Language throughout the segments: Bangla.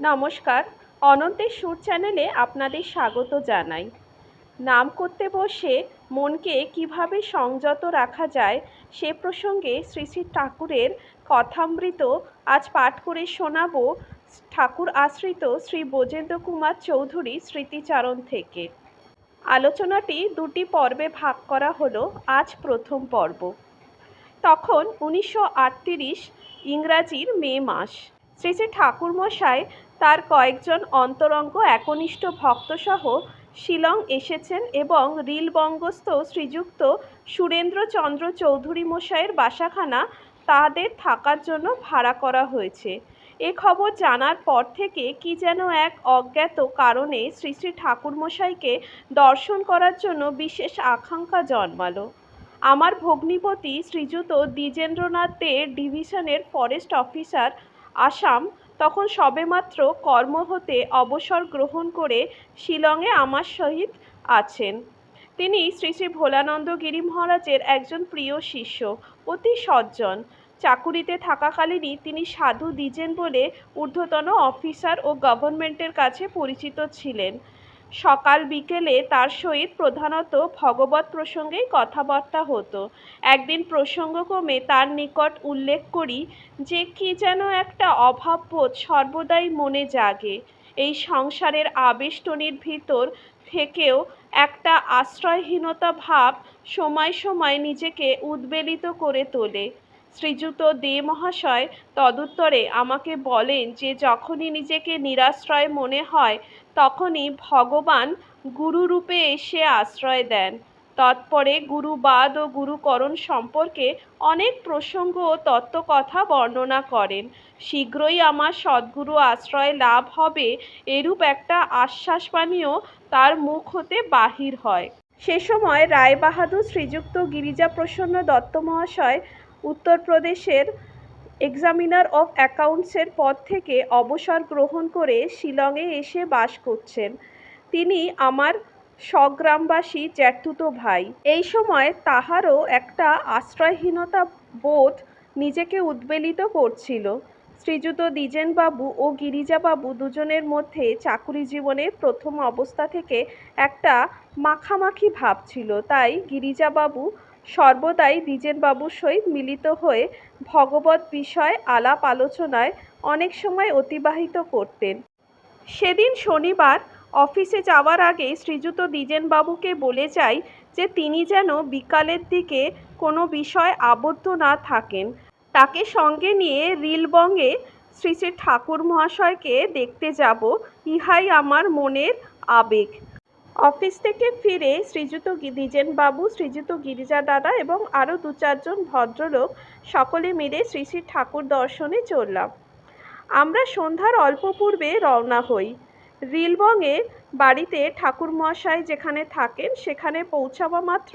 নমস্কার। অনন্তের সুর চ্যানেলে আপনাদের স্বাগত জানাই। নাম করতে বসে মনকে কীভাবে সংযত রাখা যায় সে প্রসঙ্গে শ্রী শ্রী ঠাকুরের কথামৃত আজ পাঠ করে শোনাবো ঠাকুর আশ্রিত শ্রী ব্রজেন্দ্র কুমার চৌধুরী স্মৃতিচারণ থেকে। আলোচনাটি দুটি পর্বে ভাগ করা হলো আজ প্রথম পর্ব। তখন উনিশশো আটত্রিশ ইংরাজির মে মাস। শ্রী শ্রী ঠাকুরমশাই, তার কয়েকজন অন্তরঙ্গ একনিষ্ঠ ভক্তসহ শিলং এসেছেন এবং রিলবঙ্গস্থ শ্রীযুক্ত সুরেন্দ্রচন্দ্র চৌধুরী মশাইয়ের বাসাখানা তাদের থাকার জন্য ভাড়া করা হয়েছে। এ খবর জানার পর থেকে কি যেন এক অজ্ঞাত কারণে শ্রী শ্রী ঠাকুরমশাইকে দর্শন করার জন্য বিশেষ আকাঙ্ক্ষা জন্মালো। আমার ভগ্নিপতি শ্রীযুত দ্বিজেন্দ্রনাথ দে ডিভিশনের ফরেস্ট অফিসার আসাম, তখন সবেমাত্র কর্ম হতে অবসর গ্রহণ করে শিলংয়ে আমার সহিত আছেন। তিনি শ্রী শ্রী ভোলানন্দ গিরি মহারাজের একজন প্রিয় শিষ্য, অতি সজ্জন। চাকুরিতে থাকাকালীনই তিনি সাধু দিজেন বলে ঊর্ধ্বতন অফিসার ও গভর্নমেন্টের কাছে পরিচিত ছিলেন। সকাল বিকেলে তার সহিত প্রধানত ভগবত প্রসঙ্গেই কথাবার্তা হতো। একদিন প্রসঙ্গক্রমে তার নিকট উল্লেখ করি যে, কি যেন একটা অভাববোধ সর্বদাই মনে জাগে। এই সংসারের আবেষ্টনীর ভিতর থেকেও একটা আশ্রয়হীনতা ভাব সময় সময় নিজেকে উদ্বেলিত করে তোলে। শ্রীযুত দে মহাশয় তদুত্তরে আমাকে বলেন যে, যখনই নিজেকে নিরাশ্রয় মনে হয় তখনই ভগবান গুরুরূপে এসে আশ্রয় দেন। তৎপরে গুরুবাদ ও গুরুকরণ সম্পর্কে অনেক প্রসঙ্গ ও তত্ত্বকথা বর্ণনা করেন। শীঘ্রই আমার সদ্গুরু আশ্রয় লাভ হবে এরূপ একটা আশ্বাসবাণীও তার মুখ হতে বাহির হয়। সে সময় রায়বাহাদুর শ্রীযুক্ত গিরিজা প্রসন্ন দত্ত মহাশয় উত্তরপ্রদেশের এক্সামিনার অফ অ্যাকাউন্টসের পদ থেকে অবসর গ্রহণ করে শিলংয়ে এসে বাস করছেন। তিনি আমার স্বগ্রামবাসী জ্যাঠতুতো ভাই। এই সময় তাহারও একটা আশ্রয়হীনতা বোধ নিজেকে উদ্বেলিত করছিল। শ্রীযুত দ্বিজেনবাবু ও গিরিজাবাবু দুজনের মধ্যে চাকুরি জীবনের প্রথম অবস্থা থেকে একটা মাখামাখি ভাব ছিল। তাই গিরিজাবাবু সর্বদাই দ্বিজেনবাবুর সহিত মিলিত হয়ে ভগবত বিষয় আলাপ আলোচনায় অনেক সময় অতিবাহিত করতেন। সেদিন শনিবার অফিসে যাওয়ার আগে শ্রীযুত দ্বিজেনবাবুকে বলে যাই যে তিনি যেন বিকালের দিকে কোনো বিষয় আবদ্ধ না থাকেন। তাকে সঙ্গে নিয়ে রিলবঙ্গে শ্রী শ্রী ঠাকুর মহাশয়কে দেখতে যাব, ইহাই আমার মনের আবেগ। অফিস থেকে ফিরে শ্রীযুত দ্বিজেনবাবু, শ্রীযুত গিরিজা দাদা এবং আরও দু চারজন ভদ্রলোক সকলে মিলে শ্রী শ্রী ঠাকুর দর্শনে চললাম। আমরা সন্ধ্যার অল্প পূর্বে রওনা হই। রিলবঙ্গে বাড়িতে ঠাকুর মহাশয় যেখানে থাকেন, সেখানে পৌঁছাবা মাত্র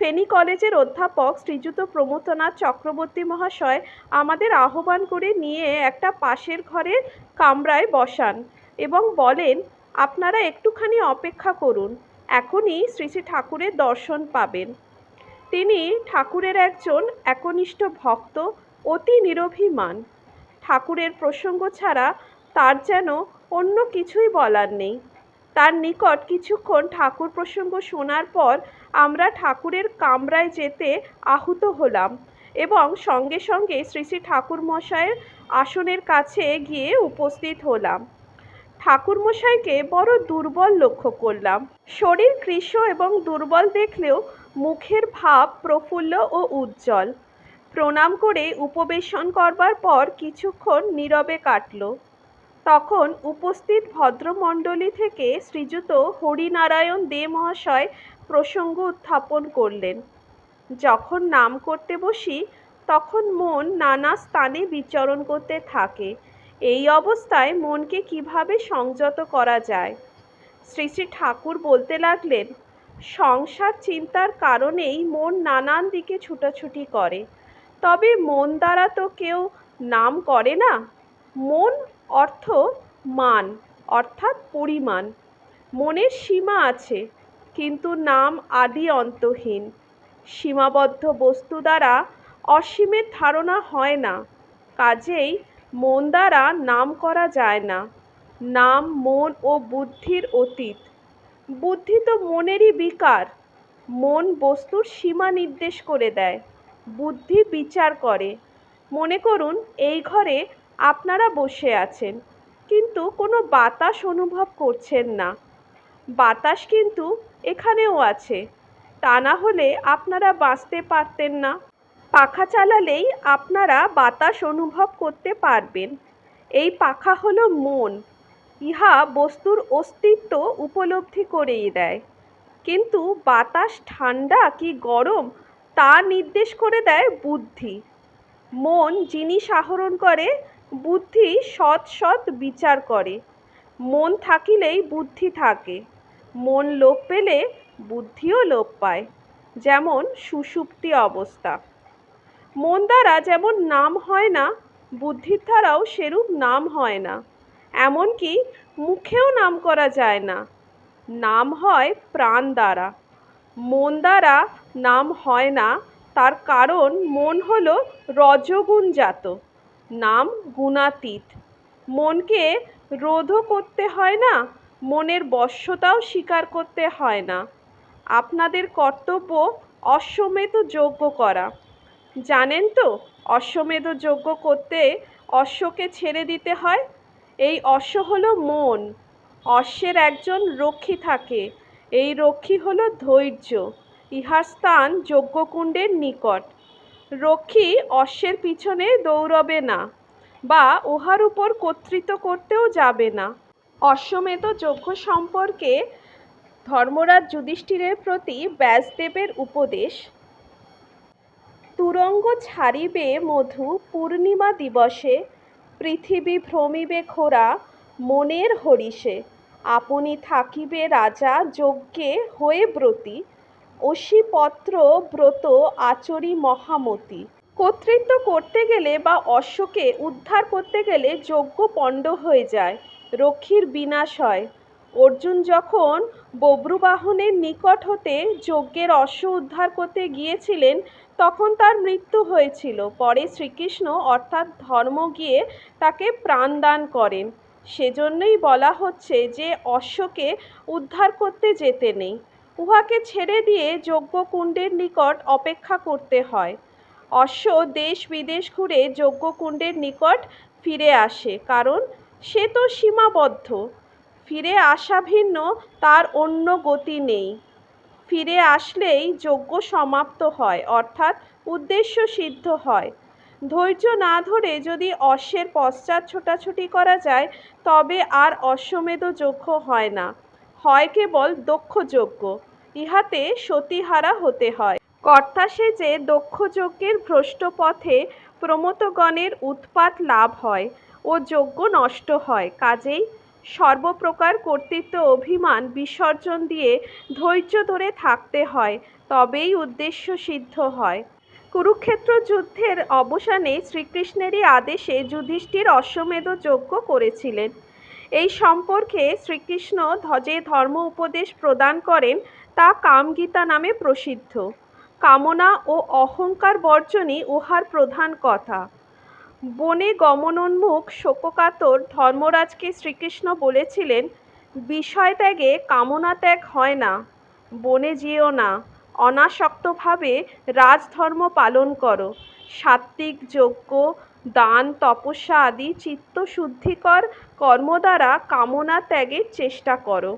ফেনী কলেজের অধ্যাপক শ্রীযুত প্রমথনাথ চক্রবর্তী মহাশয় আমাদের আহ্বান করে নিয়ে একটা পাশের ঘরের কামরায় বসান এবং বলেন আপনারা একটুখানি অপেক্ষা করুন, এখনই শ্রী শ্রী ঠাকুরের দর্শন পাবেন। তিনি ঠাকুরের একজন একনিষ্ঠ ভক্ত, অতি নিরভিমান। ঠাকুরের প্রসঙ্গ ছাড়া তার যেন অন্য কিছুই বলার নেই। তার নিকট কিছুক্ষণ ঠাকুর প্রসঙ্গ শোনার পর আমরা ঠাকুরের কামরায় যেতে আহুত হলাম এবং সঙ্গে সঙ্গে শ্রী শ্রী ঠাকুর মশাইয়ের আসনের কাছে গিয়ে উপস্থিত হলাম। ঠাকুরমশাইকে বড় দুর্বল লক্ষ্য করলাম। শরীর কৃশ এবং দুর্বল দেখলেও মুখের ভাব প্রফুল্ল ও উজ্জ্বল। প্রণাম করে উপবেশন করবার পর কিছুক্ষণ নীরবে কাটল। তখন উপস্থিত ভদ্রমণ্ডলী থেকে শ্রীযুত হরিনারায়ণ দে মহাশয় প্রসঙ্গ উত্থাপন করলেন। যখন নাম করতে বসি, তখন মন নানা স্থানে বিচরণ করতে থাকে। এই অবস্থায় মনকে কীভাবে সংযত করা যায়? শ্রী শ্রী ঠাকুর বলতে লাগলেন, সংসার চিন্তার কারণেই মন নানান দিকে ছুটাছুটি করে। তবে মন দ্বারা তো কেউ নাম করে না। মন অর্থ মান, অর্থাৎ পরিমাণ। মনের সীমা আছে, কিন্তু নাম আদি অন্তহীন। সীমাবদ্ধ বস্তু দ্বারা অসীমের ধারণা হয় না। কাজেই মন দ্বারা নাম করা যায় না। নাম, মন ও বুদ্ধির অতীত। বুদ্ধি তো মনেরই বিকার। মন বস্তুর সীমা নির্দেশ করে দেয়। বুদ্ধি বিচার করে। মনে করুন, এই ঘরে আপনারা বসে আছেন, কিন্তু কোনো বাতাস অনুভব করছেন না। বাতাস কিন্তু এখানেও আছে। তা না হলে আপনারা বাঁচতে পারতেন না। পাখা চালালেই আপনারা বাতাস অনুভব করতে পারবেন। এই পাখা হলো মন। ইহা বস্তুর অস্তিত্ব উপলব্ধি করেই দেয়। কিন্তু বাতাস ঠান্ডা কি গরম, তা নির্দেশ করে দেয় বুদ্ধি। মন জিনিস আহরণ করে, বুদ্ধি সৎ সৎ বিচার করে। মন থাকিলেই বুদ্ধি থাকে। মন লোপ পেলে বুদ্ধিও লোপ পায়। যেমন সুষুপ্তি অবস্থা। মন দ্বারা যেমন নাম হয় না বুদ্ধির দ্বারাও সেরূপ নাম হয় না। এমনকি মুখেও নাম করা যায় না। নাম হয় প্রাণ দ্বারা মন দ্বারা নাম হয় না, তার কারণ মন হলো রজগুণজাত। নাম গুণাতীত। মনকে রোধও করতে হয় না, মনের বশ্যতাও স্বীকার করতে হয় না। আপনাদের কর্তব্য অশ্বমেধ যজ্ঞ করা। জানেন তো, অশ্বমেধ যজ্ঞ করতে অশ্বকে ছেড়ে দিতে হয়? এই অশ্ব হলো মন। অশ্বের একজন রক্ষী থাকে। এই রক্ষী হলো ধৈর্য। ইহার স্থান যজ্ঞকুণ্ডের নিকট। রক্ষী অশ্বের পিছনে দৌড়বে না বা উহার উপর কর্তৃত্ব করতেও যাবে না। অশ্বমেধ যজ্ঞ সম্পর্কে ধর্মরাজ যুধিষ্ঠিরের প্রতি ব্যাসদেবের উপদেশ তুরঙ্গ ছাড়িবে মধু পূর্ণিমা দিবসে, পৃথিবী ভ্রমিবে খোরা মনের হরিষে। আপনি থাকিবে রাজা যজ্ঞে হয়ে ব্রতী, অসিপত্র ব্রত আচরি মহামতি। কর্তৃত্ব করতে গেলে বা অশ্বকে উদ্ধার করতে গেলে যজ্ঞ পণ্ড হয়ে যায়, রক্ষীর বিনাশ হয়। অর্জুন যখন বব্রুবাহনের নিকট হতে যজ্ঞের অশ্ব উদ্ধার করতে গিয়েছিলেন তখন তার মৃত্যু হয়েছিল। পরে শ্রীকৃষ্ণ অর্থাৎ ধর্ম গিয়ে তাকে প্রাণদান করেন। সেজন্যই বলা হচ্ছে যে অশ্বকে উদ্ধার করতে যেতে নেই। উহাকে ছেড়ে দিয়ে যজ্ঞকুণ্ডের নিকট অপেক্ষা করতে হয়। অশ্ব দেশ বিদেশ ঘুরে যজ্ঞকুণ্ডের নিকট ফিরে আসে, কারণ সে তো সীমাবদ্ধ। ফিরে আসা ভিন্ন, তার অন্য গতি নেই। ফিরে আসলেই যজ্ঞ সমাপ্ত হয়, অর্থাৎ উদ্দেশ্য সিদ্ধ হয়। ধৈর্য না ধরে যদি অশ্বের পশ্চাৎ ছোটাছুটি করা যায়, তবে আর অশ্বমেধ যজ্ঞ হয় না। হয় কেবল দক্ষ যজ্ঞ, ইহাতে সতীহারা হতে হয়। কর্তা সেজে দক্ষ যজ্ঞের ভ্রষ্ট পথে প্রমতগণের উৎপাত লাভ হয় ও যজ্ঞ নষ্ট হয়, কাজেই সর্বপ্রকার কর্তৃত্ব অভিমান বিসর্জন দিয়ে ধৈর্য ধরে থাকতে হয়, তবেই উদ্দেশ্য সিদ্ধ হয়। কুরুক্ষেত্র যুদ্ধের অবসানে শ্রীকৃষ্ণেরই আদেশে যুধিষ্ঠির অশ্বমেধ যজ্ঞ করেছিলেন। এই সম্পর্কে শ্রীকৃষ্ণ ধ্বজে ধর্ম উপদেশ প্রদান করেন, তা কামগীতা নামে প্রসিদ্ধ। কামনা ও অহংকার বর্জনই উহার প্রধান কথা। বনে গমনোন্মুখ শোককাতর ধর্মরাজকে শ্রীকৃষ্ণ বলেছিলেন, বিষয় ত্যাগে কামনা ত্যাগ হয় না, বনে যেও না, অনাসক্তভাবে রাজধর্ম পালন করো, সাত্ত্বিক যজ্ঞ, দান, তপস্যা আদি চিত্তশুদ্ধিকর কর্ম দ্বারা কামনা ত্যাগের চেষ্টা করো।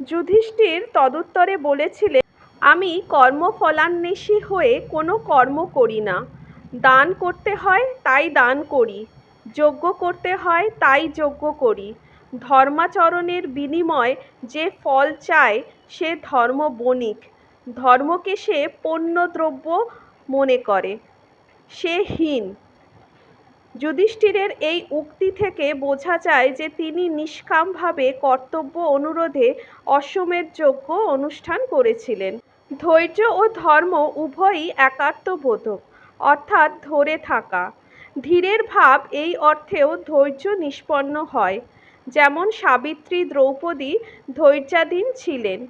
যুধিষ্ঠির তদুত্তরে বলেছিলেন, আমি কর্মফলান্বেষী হয়ে কোনো কর্ম করি না দান করতে হয়, তাই দান করি। যজ্ঞ করতে হয়, তাই যজ্ঞ করি। ধর্মাচরণের বিনিময় যে ফল চায়, সে ধর্ম বণিক। ধর্মকে সে পণ্যদ্রব্য মনে করে, সে হীন। যুধিষ্ঠিরের এই উক্তি থেকে বোঝা যায় যে তিনি নিষ্কামভাবে কর্তব্য অনুরোধে অশ্বমেধ যজ্ঞ অনুষ্ঠান করেছিলেন। ধৈর্য ও ধর্ম উভয়ই একাত্মবোধক। অর্থাৎ ধরে থাকা। ধীরের ভাব এই অর্থেও ধৈর্য নিষ্পন্ন হয়। যেমন সাবিত্রী দ্রৌপদী ধৈর্যাধীন ছিলেন।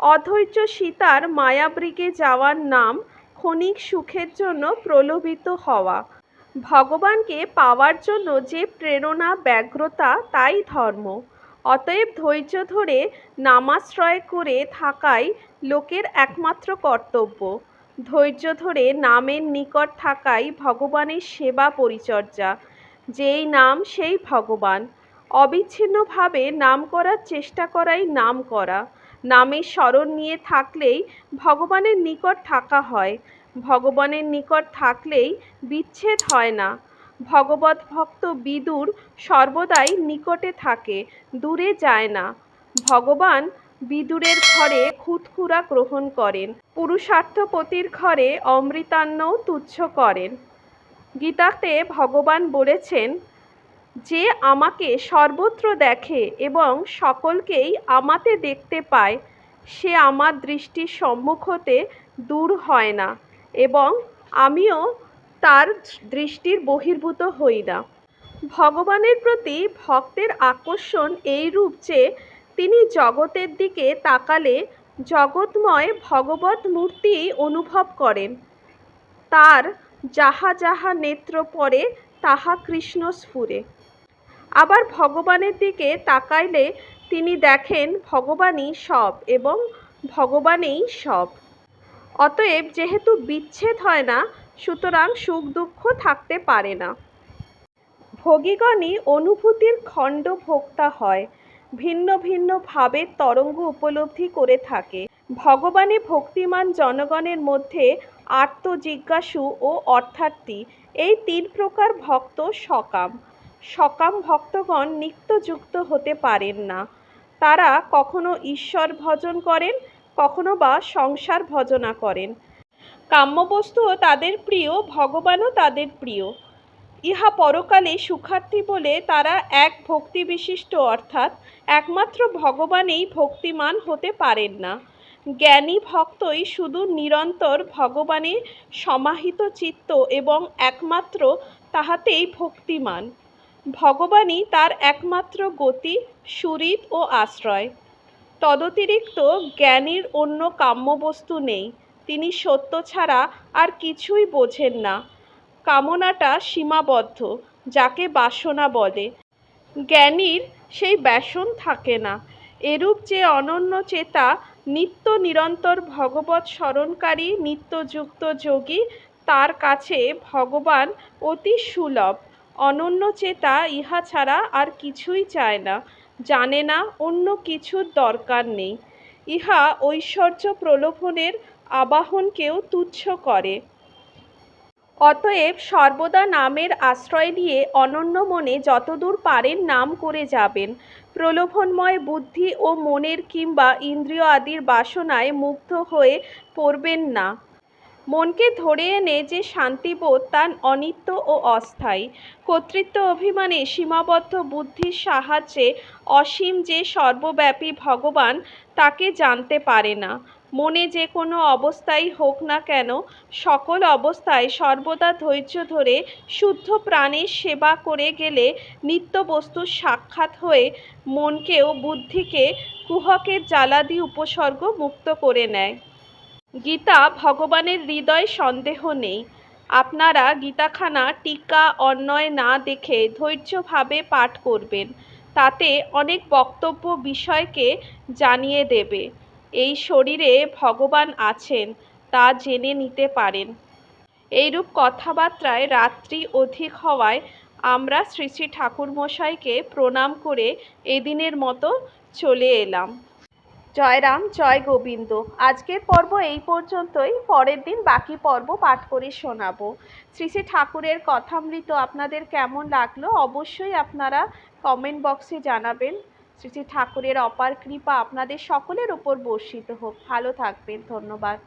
অধৈর্য সীতার মায়াবৃগে যাওয়ার নাম ক্ষণিক সুখের জন্য প্রলোভিত হওয়া। ভগবানকে পাওয়ার জন্য যে প্রেরণা, ব্যগ্রতা, তাই ধর্ম। অতএব ধৈর্য ধরে নামাশ্রয় করে থাকাই লোকের একমাত্র কর্তব্য। ধৈর্য ধরে নামের নিকট থাকাই ভগবানের সেবা পরিচর্যা। যেই নাম, সেই ভগবান। অবিচ্ছিন্নভাবে নাম করার চেষ্টা করাই নাম করা। নামের স্মরণ নিয়ে থাকলেই ভগবানের নিকট থাকা হয়। ভগবানের নিকট থাকলেই বিচ্ছেদ হয় না। ভগবত ভক্ত বিদুর সর্বদাই নিকটে থাকে, দূরে যায় না। ভগবান বিদুরের ঘরে খুদখুরা গ্রহণ করেন। পুরুষার্থপতির ঘরে অমৃতান্নও তুচ্ছ করেন। গীতাতে ভগবান বলেছেন, যে আমাকে সর্বত্র দেখে এবং সকলকেই আমাতে দেখতে পায়, সে আমার দৃষ্টির সম্মুখ হতে দূর হয় না এবং আমিও তার দৃষ্টির বহির্ভূত হই না। ভগবানের প্রতি ভক্তের আকর্ষণ এই রূপ যে তিনি জগতের দিকে তাকালে জগৎময় ভগবত মূর্তি অনুভব করেন। তার যাহা যাহা নেত্র পরে তাহা কৃষ্ণ স্ফুরে আবার ভগবানের দিকে তাকাইলে তিনি দেখেন ভগবানই সব এবং ভগবানেই সব। অতএব যেহেতু বিচ্ছেদ হয় না, সুতরাং সুখ দুঃখ থাকতে পারে না। ভোগীগণই অনুভূতির খণ্ড ভোক্তা হয়। ভিন্ন ভিন্ন ভাবের তরঙ্গ উপলব্ধি করে থাকে। ভগবানে ভক্তিমান জনগণের মধ্যে আত্মজিজ্ঞাসু ও অর্থার্থী এই তিন প্রকার ভক্ত সকাম। সকাম ভক্তগণ নিত্যযুক্ত হতে পারেন না। তারা কখনো ঈশ্বর ভজন করেন, কখনো বা সংসার ভজনা করেন। কাম্যবস্তুও তাদের প্রিয়, ভগবানও তাদের প্রিয়। ইহা পরকালে সুখার্থী বলে তারা এক ভক্তি বিশিষ্ট অর্থাৎ একমাত্র ভগবানেই ভক্তিমান হতে পারেন না। জ্ঞানী ভক্তই শুধু নিরন্তর ভগবানে সমাহিত চিত্ত এবং একমাত্র তাহাতেই ভক্তিমান। ভগবানই তার একমাত্র গতি, সুরিত ও আশ্রয়। তদতিরিক্ত জ্ঞানীর অন্য কাম্যবস্তু নেই। তিনি সত্য ছাড়া আর কিছুই বোঝেন না। কামনাটা সীমাবদ্ধ, যাকে বাসনা বলে। জ্ঞানীর সেই ব্যাসন থাকে না। এরূপ যে অনন্য চেতা নিত্য নিরন্তর ভগবত স্মরণকারী, নিত্যযুক্ত যোগী, তার কাছে ভগবান অতি সুলভ। অনন্য চেতা ইহা ছাড়া আর কিছুই চায় না, জানে না অন্য কিছুর দরকার নেই। ইহা ঐশ্বর্য প্রলোভনের আবাহনকেও তুচ্ছ করে। অতএব সর্বদা নামের আশ্রয় নিয়ে অনন্য মনে যতদূর পারেন নাম করে যাবেন। প্রলোভনময় বুদ্ধি ও মনের কিংবা ইন্দ্রিয় আদির বাসনায় মুগ্ধ হয়ে পড়বেন না। মনকে ধরে এনে যে শান্তিবোধ তা অনিত্য ও অস্থায়ী। কর্তৃত্ব অভিমানে সীমাবদ্ধ বুদ্ধির সাহায্যে অসীম যে সর্বব্যাপী ভগবান তাকে জানতে পারে না। মনে যে কোনো অবস্থাই হোক না কেন, সকল অবস্থায় সর্বদা ধৈর্য ধরে শুদ্ধ প্রাণের সেবা করে গেলে নিত্য বস্তুর সাক্ষাৎ হয়ে মনকেও বুদ্ধিকে কুহকের জ্বালাদি উপসর্গ মুক্ত করে নেয়। গীতা ভগবানের হৃদয় সন্দেহ নেই। আপনারা গীতাখানা টিকা অন্যয় না দেখে ধৈর্যভাবে পাঠ করবেন। তাতে অনেক বক্তব্য বিষয়কে জানিয়ে দেবে। এই শরীরে ভগবান আছেন, তা জেনে নিতে পারেন। এইরূপ কথাবার্তায় রাত্রি অধিক হওয়ায় আমরা শ্রী শ্রী ঠাকুরমশাইকে প্রণাম করে এদিনের মতো চলে এলাম। জয় রাম, জয় গোবিন্দ। আজকের পর্ব এই পর্যন্তই। পরের দিন বাকি পর্ব পাঠ করে শোনাবো। শ্রী শ্রী ঠাকুরের কথামৃত আপনাদের কেমন লাগল অবশ্যই আপনারা কমেন্ট বক্সে জানাবেন। শ্রী শ্রী ঠাকুরের অপার কৃপা আপনাদের সকলের ওপর বর্ষিত হোক। ভালো থাকবেন ধন্যবাদ।